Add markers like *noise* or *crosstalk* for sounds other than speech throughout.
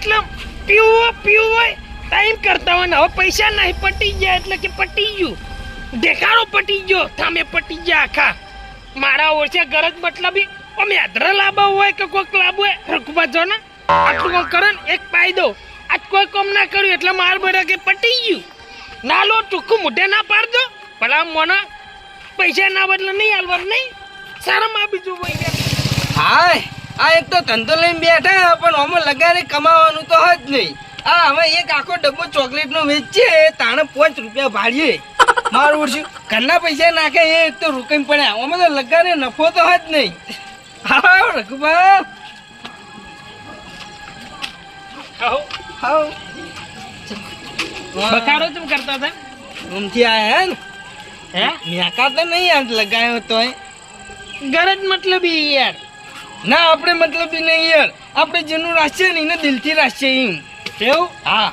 એટલે પીવું પીવું ટાઈમ કરતા હોય ને હવે પૈસા નહીં પટી ગયા એટલે કે પટી ગયું. દેખાડો પટી ગયો, થામે પટી ગયા આખા. મારા ઓછે ગરજ મતલબ અમે અધરા લાભ હોય કે કોઈક લાભ હોય રકબા જો ને. આટલું કોઈ કરે ને? એક ફાયદો આજ કોઈ કોમ ના કર્યું એટલે માર બરે કે પટી ગયું. ના લો ટૂંકું મોઢે ના પાડ દો ભલા મને પૈસા ના બદલે નહીં હાલવાનું નહીં. સારામાં બીજું હોય હાય. આ એક તો ધંધો લઈને બેઠા પણ આમાં લગાને કમાવાનું તો જ નહીં. આ હવે એક આખો ડબ્બો ચોકલેટ નો વેચીએ તાણે પાંચ રૂપિયા ભાડીએ. મારું ઉડશું. ઘરના પૈસા નાખે એ તો રોકાઈ પડ્યા આમાં તો લગાને નફો તો જ નહીં. હા રઘુભા હાઉ. હાઉ. બખારો ચમ કરતા હતા? આમથી આયા ને? હે? મેકા તો નહીં આજ લગાયો તોય. ગરજ મતલબ યાર. ના આપણે મતલબ નહીં યાર. આપણે જેનું રાખીએ ને એને દિલથી રાખીએ એમ કેવું? હા.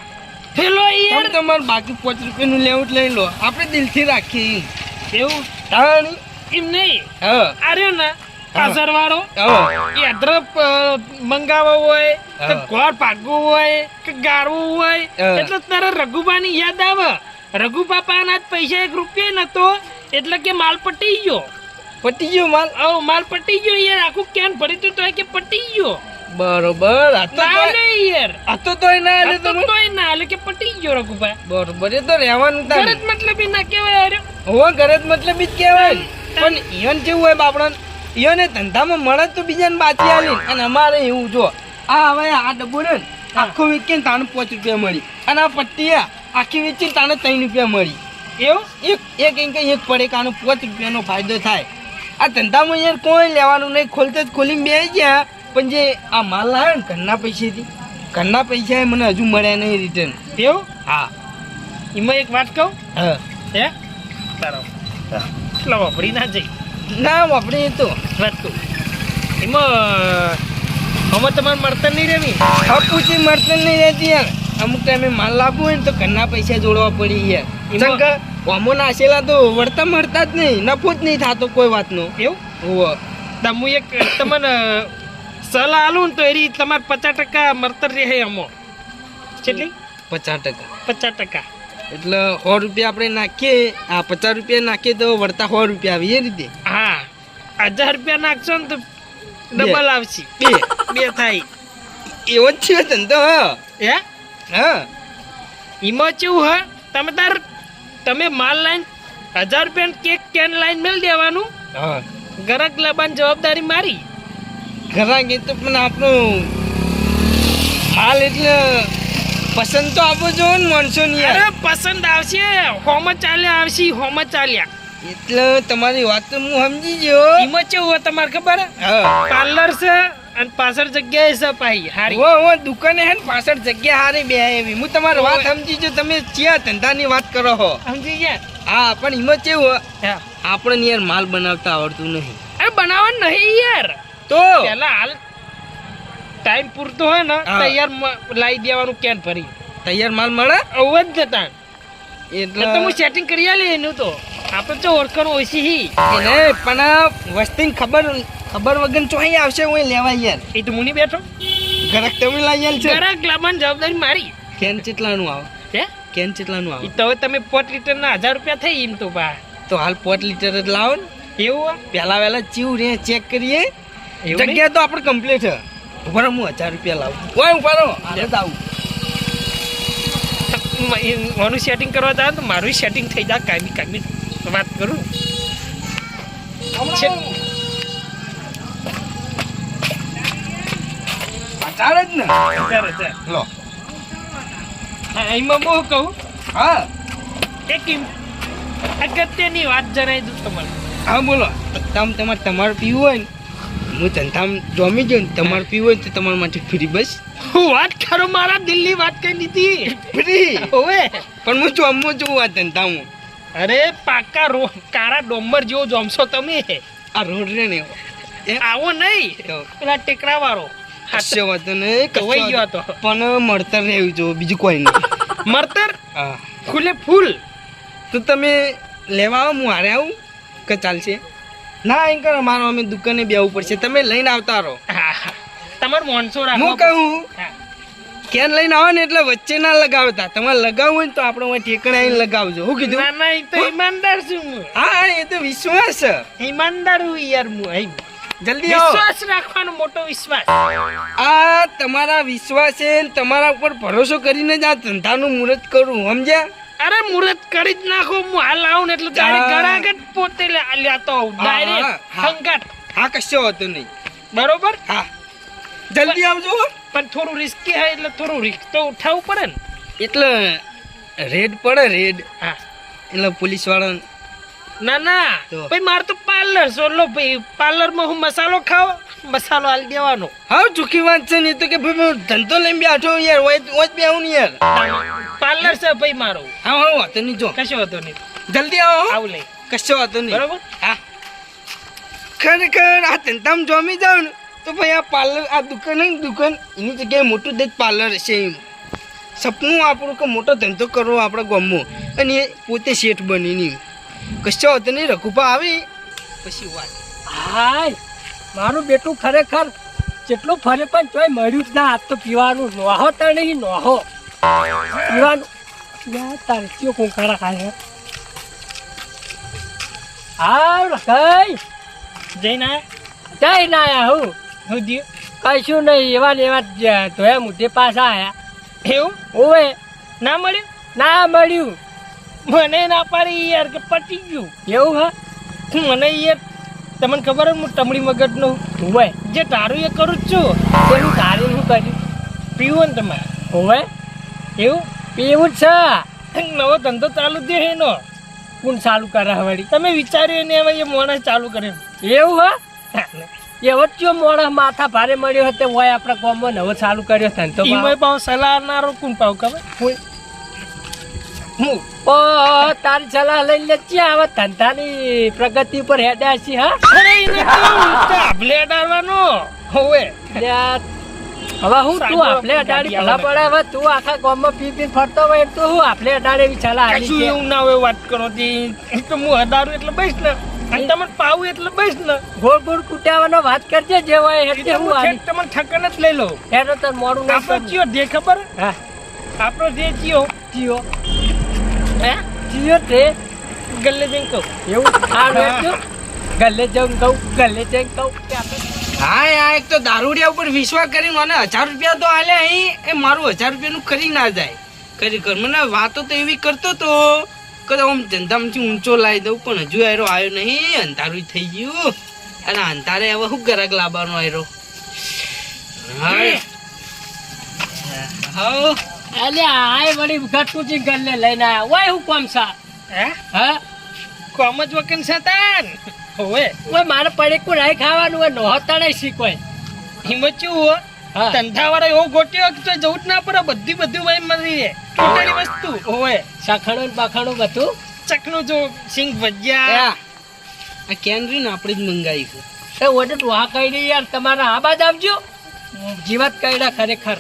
હેલો યાર. તમારે બાકી પાંચ રૂપિયાનું લેવું લઈ લો. આપણે દિલથી રાખીએ એમ કેવું? તાણ એમ નહીં. હા. અરે ના. પાસર વાળો અદરક મંગાવો હોય કે ગોળ પાકવું હોય કે ગાળવું હોય. એટલે તારા રઘુબાની યાદ આવે. રઘુબા જ પૈસા એક રૂપિયા નતો એટલે કે માલ પટી ગયો. પટી ગયો માલ ઓ માલ પટી ગયો યાર. આખું કેન ભરી તું તો કે પટી ગયો બરોબર. આ તો યાર. આ તો તોય ના આ લે તો તોય ના એટલે કે પટી ગયો રઘુભાઈ. બરોબર એ તો રહેવાનું ગરજ તારે મતલબ ના કહેવાય અરે. હો ઘરે જ મતલબ જ કહેવાય. પણ ઈવન કેવું હોય બાપડા? ઈવને ધંધામાં મળે તો બીજાને બાચી આલી. અને અમારે એવું જો આ હવે આ ડબ્બો ને આખો વેચીને તાને પાંચ રૂપિયા મળી. અને આ પટ્ટી આખી વેચીને તાને ત્રણ રૂપિયા મળી. એવું? એક એક એક પડે કાનો પાંચ રૂપિયાનો ફાયદો થાય. આ ધંધામાં યાર કોઈ લેવાનું નહીં. ખોલતે જ ખોલીને બે ગયા. પણ જે આ માલ લાવ્યો ને ઘરના પૈસેથી ઘરના પૈસા મને હજુ મળ્યા નહીં રિટર્ન એવું? હા. એમાં એક વાત કહું? હા. હે? એટલો વાપરી ના જઈ. ના વાપરી તો. વાત એમાં અમે તમારે મળતર નહીં રેવી અપૂચી મળતર નહીં રહેતી યાર. અમુક ટાઈમે માલ લાવવું હોય ને તો ઘરના પૈસા જોડવા પડી યાર. એમાં- ચમ કે તો વળતા મળતા જ નહીં. નફો જ નહીં થતો કોઈ વાતનો. એવું? હોવ હું એક તમને સલાહ આલું ને તો એરી તમારે પચાસ ટકા મળતર રહે અમો. કેટલી? પચાસ ટકા. પચાસ ટકા. એટલે સો રૂપિયા આપણે નાખીએ. આ પચાસ રૂપિયા નાખીએ તો વળતા સો રૂપિયા આવે એ રીતે. હા. હજાર રૂપિયા નાખશો ને તો ડબલ આવશે. બે. બે થાય. એવો જ છે ધંધો હા. હે? હા. એમાં કેવું હ? તમે તાર તમે માલ લાઈન હજાર રૂપિયા કેક કેન લાઈન મેળ દેવાનું. હા. ગરક લાવવાની જવાબદારી મારી. ઘરાક એ તો પણ આપણું માલ એટલે પસંદ તો આપવો જોઈએ ને માણસો ની અરે પસંદ આવશે. હોમ ચાલ્યા આવશે હોમ ચાલ્યા. એટલે તમારી વાત તો હું સમજી ગયો. એમાં કેવું તમારે ખબર? પાર્લર છે અને પાછળ જગ્યાએ સપાઈ. હારી. ઓ ઓ દુકાને હે ને પાછળ જગ્યા હારી બે એવી. હું તમારી વાત સમજી જો તમે ચિયા ધંધાની વાત કરો હો. સમજી ગયા? હા પણ એમાં કેવું હા. આપણે યાર માલ બનાવતા આવડતું નહીં. અરે બનાવવા નહીં યાર. તો? પેલા હાલ ટાઈમ પૂરતો હોય ને તૈયાર લાવી દેવાનું કેન ભરી. તૈયાર માલ મળે? અવજ જતા. એટલે તો હું સેટિંગ કરી આલી એનું તો. આપણે તો ઓળખાણ ઓછી હી. પણ આ વસ્તીને ખબર ખબર વગર ચોહી આવશે હું લેવા યાર. એ તો મુની બેઠો. ગરક તમે લઈ છે. ગરક લાવવાની જવાબદારી મારી. કેન ચેટલાનું આવે? હે? કેન ચેટલાનું આવે? તો તમે પોટ લીટર ના હજાર રૂપિયા થઈ એમ તો બા. તો હાલ પોટ લીટર જ લાવો ને. એવું પહેલાં વહેલા ચીવ રે ચેક કરીએ? જગ્યા તો આપણે કમ્પ્લીટ છે. ઊભા હું હજાર રૂપિયા લાવું. કોઈ ઊભા રહો. હાલ આવું. મારું સેટિંગ કરવા જાય તો મારું સેટિંગ થઈ જાય કાયમી કાયમી. વાત કરું? છે. હજાર જ ને. ચાલો, ચાલો. લો. એમાં બહુ કહું. હા. એક અગત્યની વાત જણાવી દઉં તમારે. હા બોલો. તમ તમારે તમારે પીવું હોય ને હું ધંધામ જોમી ગયો ને તમારે પીવું હોય તો તમારા માટે ફ્રી બસ. હું વાત કરો મારા દિલની વાત કરી દીધી ફ્રી ઓવે પણ હું જોમો છું આ ધંધામાં અરે પાકા રો કારા ડોમર જેવો જોમશો તમે. આ રોડ રે ને. આવો નહીં. પેલા ટેકરા વાળો કશો વાંધો ને કવાઈ ગયો હતો. પણ મળતર રહેવું જો બીજું કોઈ નહીં. *laughs* મળતર? હા. ફૂલે ફૂલ. તો તમે લેવા આવો હું હારે આવું કે ચાલશે? ના એમ કરો મારો અમે દુકાને બેવું પડશે. તમે લઈને આવતા રહો. તમારે મોનસો હું કહું કેન લઈને આવો ને એટલે વચ્ચે ના લગાવતા. તમારે લગાવવું હોય ને તો આપણે હું ઠેકણે આવીને લગાવજો. હું કીધું? ના ના એ તો ઈમાનદાર છું હું. હા એ તો વિશ્વાસ. ઈમાનદાર હું યાર હું એમ. જલ્દી આવો. વિશ્વાસ રાખવાનો મોટો વિશ્વાસ. આ તમારા વિશ્વાસે ને તમારા ઉપર ભરોસો કરીને જ આ ધંધાનું મુહૂર્ત કરું સમજ્યા? અરે મુહૂર્ત કરી જ નાખો હું હાલ આવું ને એટલે તારે. ગળાગટ પોતે લેતો આવું ડાયરેક્ટ હા. સંગાટ હા કશો હતો નહીં. બરોબર? હા. જલ્દી આવજો પણ થોડું રિસ્કી હોય એટલે થોડું રિસ્ક તો ઉઠાવવું પડે ને. એટલે રેડ પડે રેડ હા. એટલે પોલીસવાળા ના ના. ભાઈ માર તો પાર્લર છે. લો ભાઈ પાર્લરમાં હું મસાલો ખાવ મસાલો હાલ દેવાનો. હા ચૂકી વાત છે ને તો કે ભાઈ હું ધંધો લઈને બેઠો યાર ઓય ઓય બે બેહું યાર. પાર્લર છે ભાઈ મારો. હા હા વાંધો નહીં જો. કશો વાતો નહીં. જલ્દી આવો આવું લઈ. કશો વાંધો નહીં. બરાબર? હા. ખરેખર આ ધંધામાં જોમી જાવ ને તો ભાઈ આ પાર્લર આ દુકાન હે દુકાન એની જગ્યાએ મોટું જ પાર્લર છે એમ. સપનું આપણું કે મોટો ધંધો કરવો આપણા ગામમાં. અને પોતે શેઠ બનીને કશો હતો નહીં રઘુપા આવી? પછી વાત. હાય, મારું બેટું ખરેખર જેટલું ફરે પણ તોય મળ્યું જ ના. આજ તો પીવાનું નોહો તો નહીં. નોહો પીવાનું તારે કયો કુંકારા ખાય આવ કઈ જઈને આયા? જઈ ના આયા હું. હું દ્યો? કશું નહીં, એવા ને એવા ધોયા મુદ્દે પાછા આવ્યા એવું? ઓવે. ના મળ્યું? ના મળ્યું. મને ના પાડી યાર કે પટી ગયું. એવું હા? મને યાર તમને ખબર હે હું તમડી મગજનો હોય જે તારું એ કરું જ છું. હું તારું શું કર્યું પીવું ને તમારે. ઓવે એવું? પીવું જ છે. નવો ધંધો ચાલુ થયો એનો. કોણ ચાલુ કરે વળી તમે વિચાર્યું ને હવે એ મોડા ચાલુ કર્યો એવું હા? એવો જ માણસ માથા ભારે મળ્યો હતો હોય આપણા ગામમાં નવો ચાલુ કર્યો ધંધો ઈમાં પાવ સલાહ નારો કોણ પાવ ખબર? હું? ઓ તારી સલાહ લઈને લે ક્યાં આવે? ધંધાની પ્રગતિ પર હેડ્યા છે હા? અરે એને તો આભલે અડાડવાનો હોવે. હવે હું તું આપલે અડાડી ભલા પડે હવે તું આખા ગામમાં પી પી ફરતો હોય તો હું આપલે અડાડે એવી સલાહ આવી કશું એવું ના હોય વાત કરો તી. તો હું અડાડું એટલે બેસ ને. અને તમને પાવું એટલે બેસ ને. ગોળ ગોળ કુટાવાનો વાત કરજે જે હોય એટલે હું આવી. તમને ઠકન જ લઈ લઉં. એનો તો મોડું ના આપણો જે ચિયો ખબર? હા. આપણો જે ચિયો. જીઓ હે? જીઓ તે ગલ્લે જઈને કહું. એવું? સારું ગલ્લે જઈને કહું ગલ્લે જઈને કહું કે આપણે હા યાર એક તો દારૂડિયા ઉપર વિશ્વાસ કરીને મને હજાર રૂપિયા તો આલે અહીં. એ મારું હજાર રૂપિયાનું ખરી ના જાય. ખરી કર મને વાતો તો એવી કરતો તો કદાચ આમ ધંધામાંથી ઊંચો લાવી દઉં પણ હજુ આયરો આવ્યો નહીં. અંધારું થઈ ગયું. અને અંધારે હવે શું ગરાક લાવવાનો આયરો? હા. અલ્યા આય વળી ઘટકુચી ગલ્લે લઈને આયા. ઓય હું કોમ સા? હે? હા? કોમ જ વકન સતાન ઓય ઓય મારે પડે કોઈ રાઈ ખાવાનું હોય નહોતા શીખોય હિંમત ચેવું હો? હા. ધંધા વાળા એવો ગોટ્યો કે તો જવું જ ના પડે બધી બધું ભાઈ મળી રહે. તૂટેલી વસ્તુ? ઓય સખણું ને બધું? ચકનું જો સિંગ ભજીયા આ કેન્દ્રી ને આપણે જ મંગાવી છે. એ ઓડે ડોહા કહી યાર તમારા આ બાજ આવજો જીવત કઈડા ખરેખર.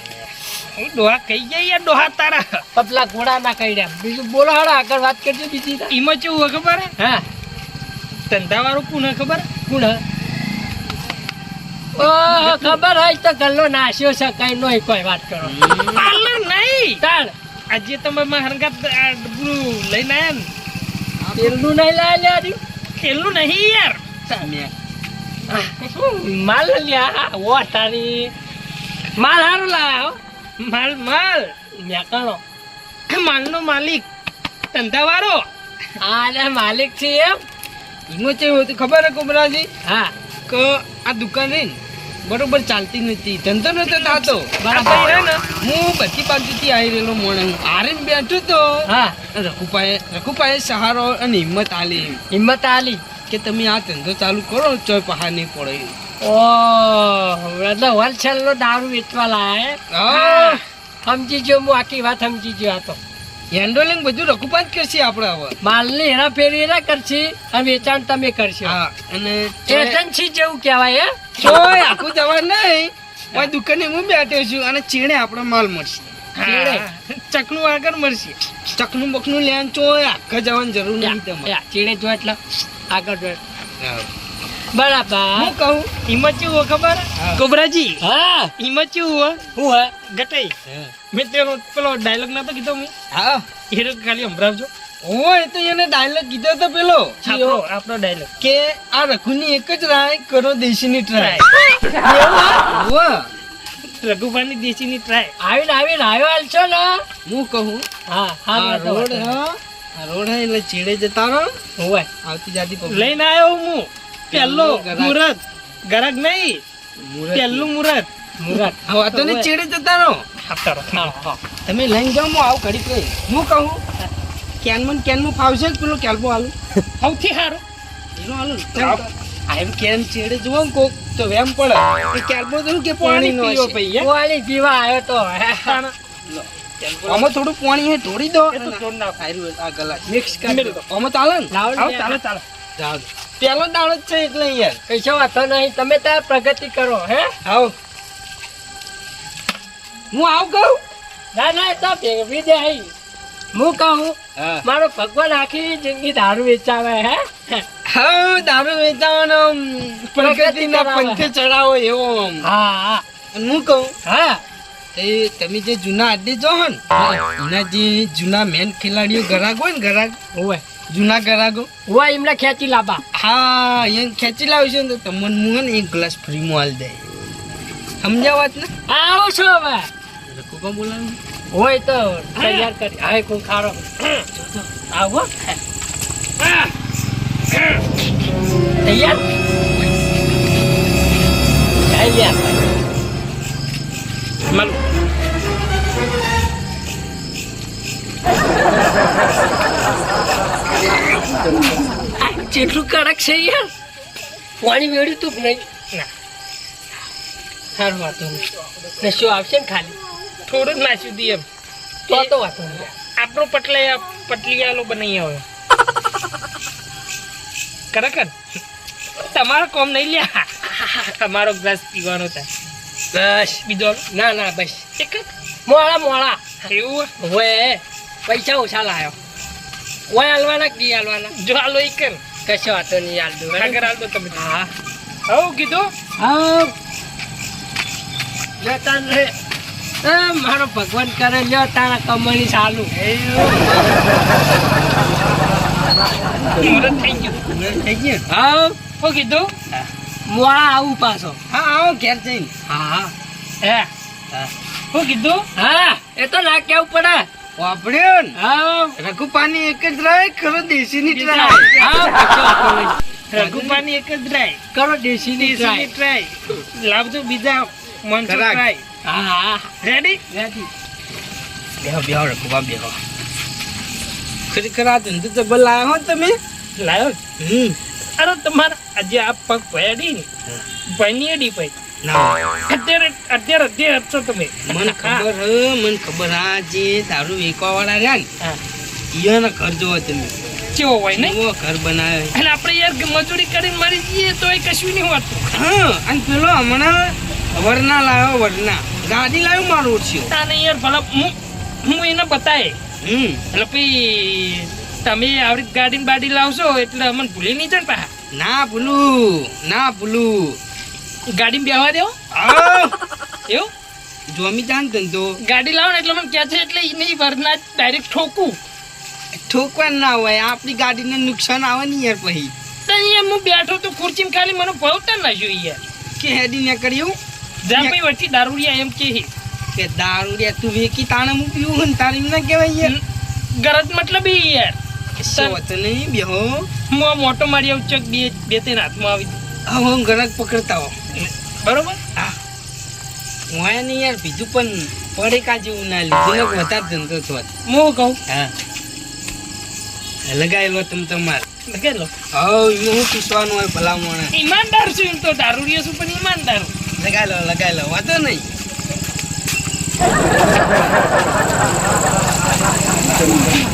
એ ડોહા કહી જાય ડોહા તારા. પતલા ઘોડા ના કઈડા બીજું બોલો હાડો આગળ વાત કરજો બીજી તાર. ઈમાં હોય ખબર? હે? હા ધંધા વાળું કોણ ખબર? કોણ? ઓહો, ખબર હોય તો ગલ્લો નાશ્યો છે કઈ નો કોઈ વાત કરો. પાર્લર નહીં. તાણ. આજે તમે આ ડબલું લઈને આવ્યા ને? તેલનું નહીં લાય લ્યા રી. નહીં યાર. માલ લ્યા ઓ તારી. માલ હારું લાયા હો. માલ માલ. મેકણો માલનો માલિક. ધંધાવાળો. હા માલિક છે એમ. એમાં કેવું હતું ખબર હે કુમરાજી? હા. કે આ દુકાન રહી બરોબર ચાલતી નથી. ધંધો નતો થતો. બરાબર. હે ને હું બધી બાજુથી આવી રહેલો મોણે આરીને બેઠો તો હા. રઘુપાએ રઘુપાએ સહારો અને હિંમત આલી. હિંમત આલી. કે તમે આ ધંધો ચાલુ કરો ચોય પહાડ નહીં પડે. એટલે હોલસેલ નો દારૂ વેચવા લાયા સમજી ગયો હું આખી વાત સમજી ગયો આ તો. હેન્ડલિંગ બધું રઘુપા જ કરશે આપણે હવે. માલની હેરાફેરી એના કરશે અને વેચાણ તમે કરશો. અને એજન્સી જેવું કહેવાય હે? આખું જવા નહીં. મારી દુકાને હું બેઠો છું અને ચીણે આપણે માલ મળશે. ચકનું આગળ મળશે. ચકનું બકનું લેવાનું ચોય આખા જવાની જરૂર નહીં તમારે. ચીણે ચીડે જો એટલે આગળ જો. બરાબર. હું કહું? ઈમાં ચેવું ખબર? કોબરાજી હા. ઈમાં ચેવું હોય? હું હે. ગટાઈ મેં તેનો પેલો ડાયલોગ નતો કીધો મેં હા. હીરો ખાલી સંભળાવજો. ઓય તો એને ડાયલોગ કીધો તો પેલો. આપણો આપણો ડાયલોગ કે આ રઘુની એક જ રાય કરો દેશીની ટ્રાય વાહ દેશીની ટ્રાય આવીને આવીને આવ્યો હાલ છો ને? હું કહું. હા હા રોડ હા. રોડ હે એટલે ચીડે જતા રહો. હોય આવતી જાતી. લઈને આવ્યો હું. પહેલો. મુહૂર્ત ગરાગ. નહીં. મુરત. પહેલું મુહૂર્ત મુરત. આ વાતોને ચીડે જતા રહો તમે લઈને જાઓ હું આવું ઘડી કઈ હું કહું? કેનમાં ને કેનમાં ફાવશે પેલો કેલ્પો આલું *laughs* સૌથી સારું. એનો આલું આ એમ કેન ચીડે જુઓ ને કોક તો વેમ પડે. કે કેલ્પો તો કે પાણી નો પીવો પૈયા પાણી પીવા આવ્યો તો. આમાં થોડું પાણી હે ઢોળી દો. એ તો જોડ નાખો. આ ગલા મિક્સ કરી દો. આમાં ચાલે ને? ને. ચાલો ચાલો. જાઓ પેલો દાડો જ છે એટલે યાર. કશો વાતો નહીં. તમે ત્યાં પ્રગતિ કરો હે? આવો. હું આવ કહું? ના ના તો ભેગવી દે હું કહું? મારો ભગવાન આખી જિંદગી દારૂ વેચાવે હે? હા દારૂ વેચાવાનો પ્રગતિના. પંથે ચડાવો એવો હા. હું કહું હા. એ તમે જે જૂના અડ્ડે જો હો ને એના જે જૂના મેન ખેલાડીઓ ગરાગ હોય ને ગરાગ હોય. જૂના ગરાગો હોય એમને ખેંચી લાવવા હા અહીંયા ખેંચી લાવશે ને તો તમને હું ને એક ગ્લાસ ફ્રીમાં આલ દે સમજ્યા વાત ને? આવો છો હવે. કોકો બોલાવું? હોય તો તૈયાર કરી. હા કોઈ ખારો આવો. તૈયાર? તૈયાર. માલું આ જેટલું કડક છે યાર. પાણી વેડ્યું તું નહીં. ના. સારું વાતો નહીં. ને શું આવશે ને ખાલી. થોડું જ નાખ્યું હતી એમ. તો તો વાતો નહીં. આપણો પટલા પટલિયાલો બનાવી આવ્યો. ખરેખર? તમારો કોમ નહીં લ્યા. તમારો ગ્લાસ પીવાનો થાય બસ, બીજો ના ના, બસ. એક મોળા મોળા. એવું હોય. પૈસા ઓછા લાયો. ઓય હાલવાના કી હાલવાના? જો હાલો એક કર. કશો વાતો નહીં હાલ દો આગળ હાલ દો તમે. હા. હવ કીધું? હા. જો તને એ મારો ભગવાન કરે લ્યો તારા કમાણી ચાલુ. થઈ ગયું. થઈ ગયું? હા. શું કીધું? મોડા આવું પાછો. હા આવો ઘેર જઈને. હા. હા. હે. હા. કીધું? હા. એ તો ના કેવું પડે. વાપર્યો ને હા. રઘુપાની એક જ રાય કરો દેશીની ટ્રાય. હા કશો રઘુપાની એક જ ડ્રાય કરો દેશીની ટ્રાય. ટ્રાય. લાવજો બીજા મન. ટ્રાય. હા. હા રેડી રેડી બેહો બેહો રઘુપા બેહો. ખરેખર આ ધંધો જબર લાયા હો તમે. લાવ્યો હમ. અરે તમારા આજે આ પગ ભયાડી ને. ડી ભાઈ. ના અત્યારે અત્યારે અત્યારે છો તમે. મને ખબર મને ખબર આ જે દારૂ વેચવા વાળા રહ્યા ને. ઈયોના ઘર જોવો તમે. કેવો હોય ને? ઘર બનાવે. અને આપણે યાર મજૂરી કરીને મરી જઈએ તો એ કશું નહીં હોતું. હા અને પેલો હમણાં વરના લાવ્યો વરના. ગાડી લાવ્યો મારું ઓછ્યો તાને યાર ભલા હું હું એને બતાય. હમ. એટલે પછી તમે આવડી ગાડી બાડી લાવશો એટલે અમને ભૂલી નહીં જાય ને પાછા. ના ભૂલું ના ભૂલું. ગાડી બેહવા દેવો? એવું? જોમી જાન ધંધો. ગાડી લાવો ને એટલે મને કહે છે એટલે નહીં વરના ડાયરેક્ટ ઠોકું. ઠોકવા ના હોય આપણી ગાડીને નુકસાન આવે ને યાર પછી. તો અહીંયા હું બેઠો તો ખુરચીમાં ખાલી મને ભવતા ના જોઈએ યાર. કે હેડી ને કર્યું જ્યાં ભાઈ વચ્ચે દારૂડિયા એમ કે કે દારૂડિયા તું વેકી તાણે હું પીવું ને તારે ના કહેવાય યાર. ગરજ મતલબ એ યાર. શું નહીં બેહો. હું મોટો મારી આવું ચક બે બે ત્રણ હાથમાં આવી હવે હું ગરક પકડતા હો બરોબર? હા. હું નહીં યાર બીજું પણ પડે કા જેવું ના લીધું વધારે ધંધો થોત હું કહું? હા. લગાયેલો તમે તમારે. લગાયેલો? હા હું પીસવાનું હોય ભલા મોણે ઈમાનદાર છું એમ તો. દારૂડિયો છું પણ ઈમાનદાર. છું. લગાયેલો લગાયેલો. વાંધો નહીં. હો?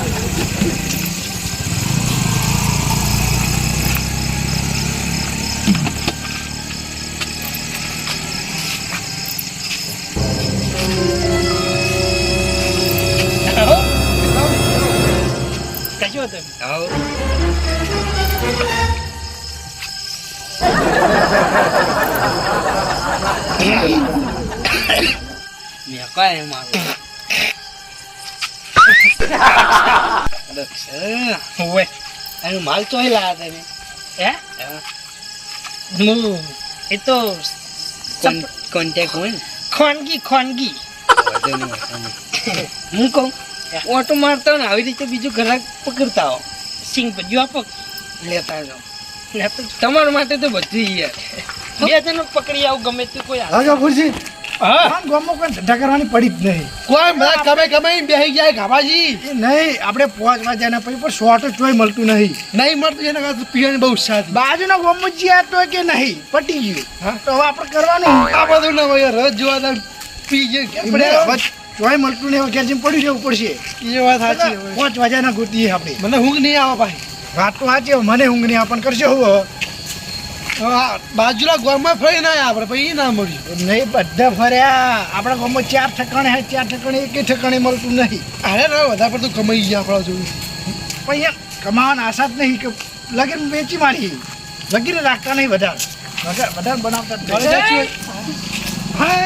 મેં મારું અને માલ તમે હે? એ તો હોય ખોનગી ખોનગી. હું કહું ઓટો મારતા હોય ને આવી રીતે બીજું ઘરાક પકડતા હો. સિંગ ભજ્યું આપો. લેતા જાઓ. તમારા માટે તો બધું યાર બે જણ પકડી આવું ગમે તે કોઈ હાલ. હા ગફુરજી હા? કોઈ ધંધા કરવાની પડી જ નહીં. કોઈ બધા કમે કમે બેહી ગયા ગાભાજી નહીં આપણે પાંચ વાગ્યાના પછી પણ શોર્ટ ચોય મળતું નહીં. નહીં મળતું એના કારણે પીવાની બહુ ઈચ્છા હતી. બાજુના ગામમાં જ્યાં તો કે નહીં પટી ગયું. હા? તો હવે આપણે કરવાનું. આ બધું ના હોય રસ જોવા તો પી ગયો. ચોય મળતું નહીં ઘેર પડશે. એ વાત સાચી પાંચ વાગ્યાના ગોતીએ આપણે. મને ઊંઘ નહીં આવે ભાઈ. વાત તો સાચી મને ઊંઘ નહીં આપણને કરશે હવે. હવે ગામમાં ફરી ના આપણે પછી ના મળ્યું. નહીં બધા ફર્યા. આપણા ગામમાં ચાર ઠકાણે હે ચાર ઠકાણે એક ઠકાણે મળતું નહીં. અરે ના વધારે પડતું કમાઈ ગયા આપણા જોયું પણ યાર કમાવાની આશા જ નહીં કે લગીન વેચી મારી લગીને રાખતા નહીં વધારે. વધારે વધારે બનાવતા. હા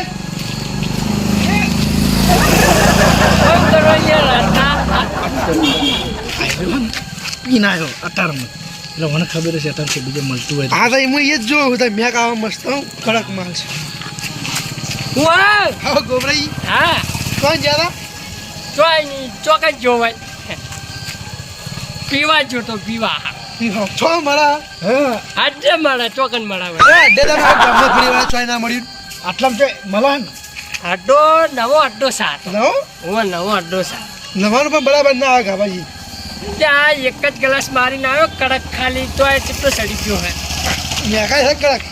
પીને આવ્યો અટારમાં એટલે મને ખબર છે અત્યારે કે બીજે મળતું હોય હા ભાઈ હું એ જ જોયું હતા મેં કાવા મસ્ત હું કડક માલ છે. હું ગોબરાઈ. હા. કોણ જ્યાં ચોય નહીં ચોકા જ જોવાય. પીવા જોતો પીવા. છો મારા? હા. આજે મારા ચોકન એ મારા ફરી વાર ચોય ના મળ્યું. આટલા તો મળે ને? નવો અડ્ડો સાત નવો? હું નવો અડ્ડો સાત નવાનું પણ બરાબર ના આવે ગાભાજી. ત્યાં એક જ ગ્લાસ મારીને આવ્યો કડક ખાલી તો આ કેટલો સડી ગયો હે મેં કાંઈ છે કડક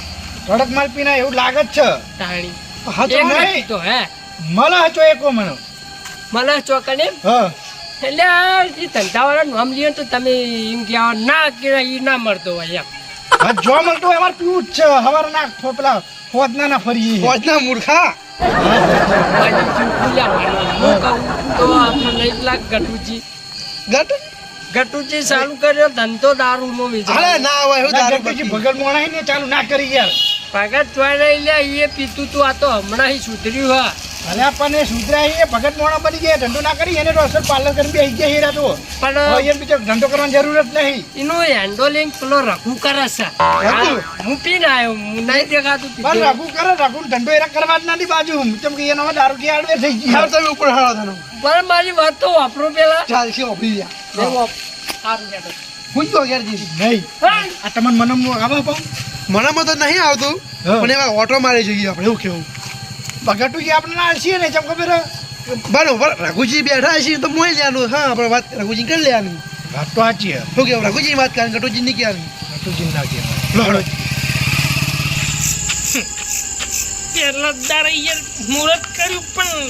કડક માલ પીને એવું લાગે જ છે તાણી હા તો નહીં. તો હે મળે હચો એકો મને મને ચોકને હા એટલે આ જે ધંધાવાળા નામ લઈએ તો તમે એમ કહેવા ના કે એ ના મળતો હોય એમ હા જો મળતો હોય અમારે પીવું જ છે હવાર ના ફો- ફોજના ના ફરી ફોજના મૂર્ખા હું કહું તો આપણે નહીં લાગ ગટુજી ગટ ગટુજી ચાલુ કર્યો ધંધો દારૂનો અરે વેચાણ ના હોય હું દારૂ પછી. ભગત મોણા ને ચાલુ ના કરી યાર. ભગત ચોરાઈ લે એ પીતું તું આ તો હમણાં સુધર્યું હા. ભલે આપણને સુધરાઈ એ ભગત મોણા બની ગયા. ધંધો ના કરી એને તો અસર પાર્લર કરી બેસી ગયા હેરા તો પણ એમ બીજો ધંધો કરવાની જરૂર જ નહીં. એનું હેન્ડલિંગ પેલો રઘુ કરે છે? હું પીને આવ્યો હું નહીં દેખાતું પણ. રઘુ કરે રઘુ ધંધો એરા કરવા જ નથી બાજુ. કેમ કે એનો દારૂ કે આડવે થઈ ગઈ હાલ તમે ઉપર હાલો થાનો પણ મારી વાત તો વાપરો પેલા. ચાલ છે ઓફરી ગયા મેં વાપ- સારું હું તો ઘેર જઈશ. નહીં. આ તમને મનમ આવા પાઉં? મનમ તો નહીં આવતું હા. પણ એવા ઓટો મારી જઈએ આપણે એવું કેવું ભગટુ જે આપણે ના છીએ ને જેમ ખબર બરોબર રઘુજી બેઠા છીએ તો મોય લેવાનું. હા આપણે વાત રઘુજી કરી લેવાની. વાત તો સાચી છે. શું કેવું રઘુજી વાત કરવાની ગટુજી ની કહેવાની. ગટુજી ના કહેવાય. લડો પેલા યાર મુહૂર્ત કર્યું પણ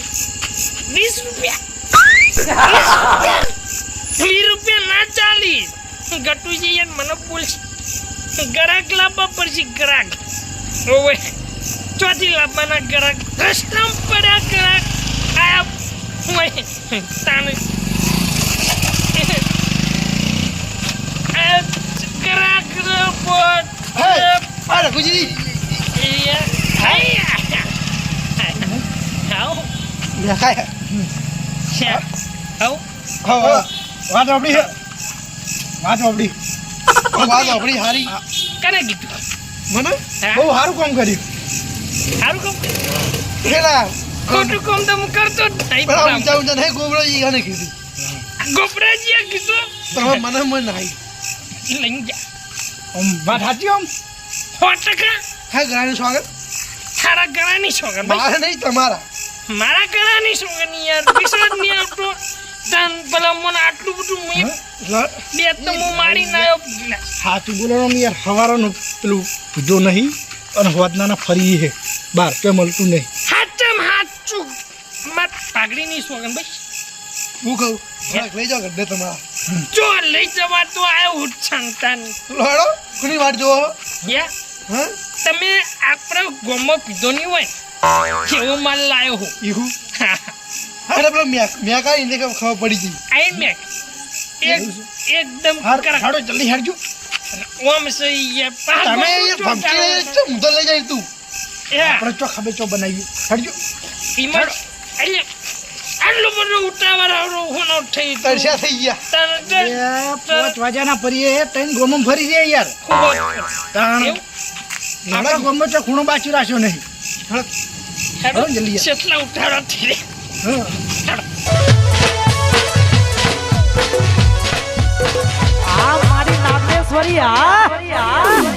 વીસ રૂપિયા. વીસ રૂપિયા વીસ રૂપિયા ના ચાલીસ ગટુજી યાર મને બોલશે. ગ્રાહક લાવવા પડશે ગ્રાહક ઓવે. ચોથી લાવવાના ગરાક રસ્તામાં પડ્યા ગરાક આયા તાને આ ગરાક રે બોટ હે, આ રઘુજી લે હા હા વાત આપડી વાત આપડી વાત આપણી હારી કરે કીધું મને બહુ સારું કામ કર્યું સારું કામ. પેલા ખોટું કામ તો હું કરતો જ નહીં. ઊંચા ઊંચા નહીં ગોબરાજી ગાને કીધું. ગોપરાજીએ કીધું. તમે મને મન નાઈ લઈને જા. આમ વાત સાચી સો ટકા હા ગ્રાણી સ્વાગત. તારા ગળાની છોકર મારા નહીં તમારા. મારા ગળાની છોકરની યાર. વિશ્વાસ નહીં આવતો. તન પેલા મને આટલું બધું લડ. બે તો હું મારી નાયો સાચું બોલો યાર હવારાનું પેલું પીધો નહીં. અને હોદનાના ફરી હે. બાર કે મળતું નહીં. હાચમ હાચું. માર પાઘડીની સોગન ભાઈ. હું કહું? થોડાક લઈ જાઓ ગड्ढे તમારા. જો લઈ જવા તો આવ્યો હું સંતાન લડો કોની વાત જોવો? યા હા? તમે આપણે ગોમો પીધો નહીં હોય. કેવો માલ લાયો હું? ઈહુ અરે પેલો મેં મેં આ એને ખબર પડી ગઈ. આઈ મેક. એક એકદમ કડક હાડો જલ્દી હાડજો. ઓમ સે યે તમે અહીંયા ઊંચો ધમકી લઈ ચમ તો લઈ જાય તું. આપણે ચો ખબે ચો બનાવીએ. હટજો ઈમર એટલે આટલું બધું ઉતાવળ હોનો થઈ તરસ્યા થઈ ગયા. તરત પાંચ વાગ્યાના પરીએ ત્રણ ગોમમ ફરી જાય યાર. તાણ. આપણા ગોમમાં ચો ખૂણો બાચી રાખ્યો નહીં. કેટલા ઉતાવળ થઈ હા. ઈશ્વરી આ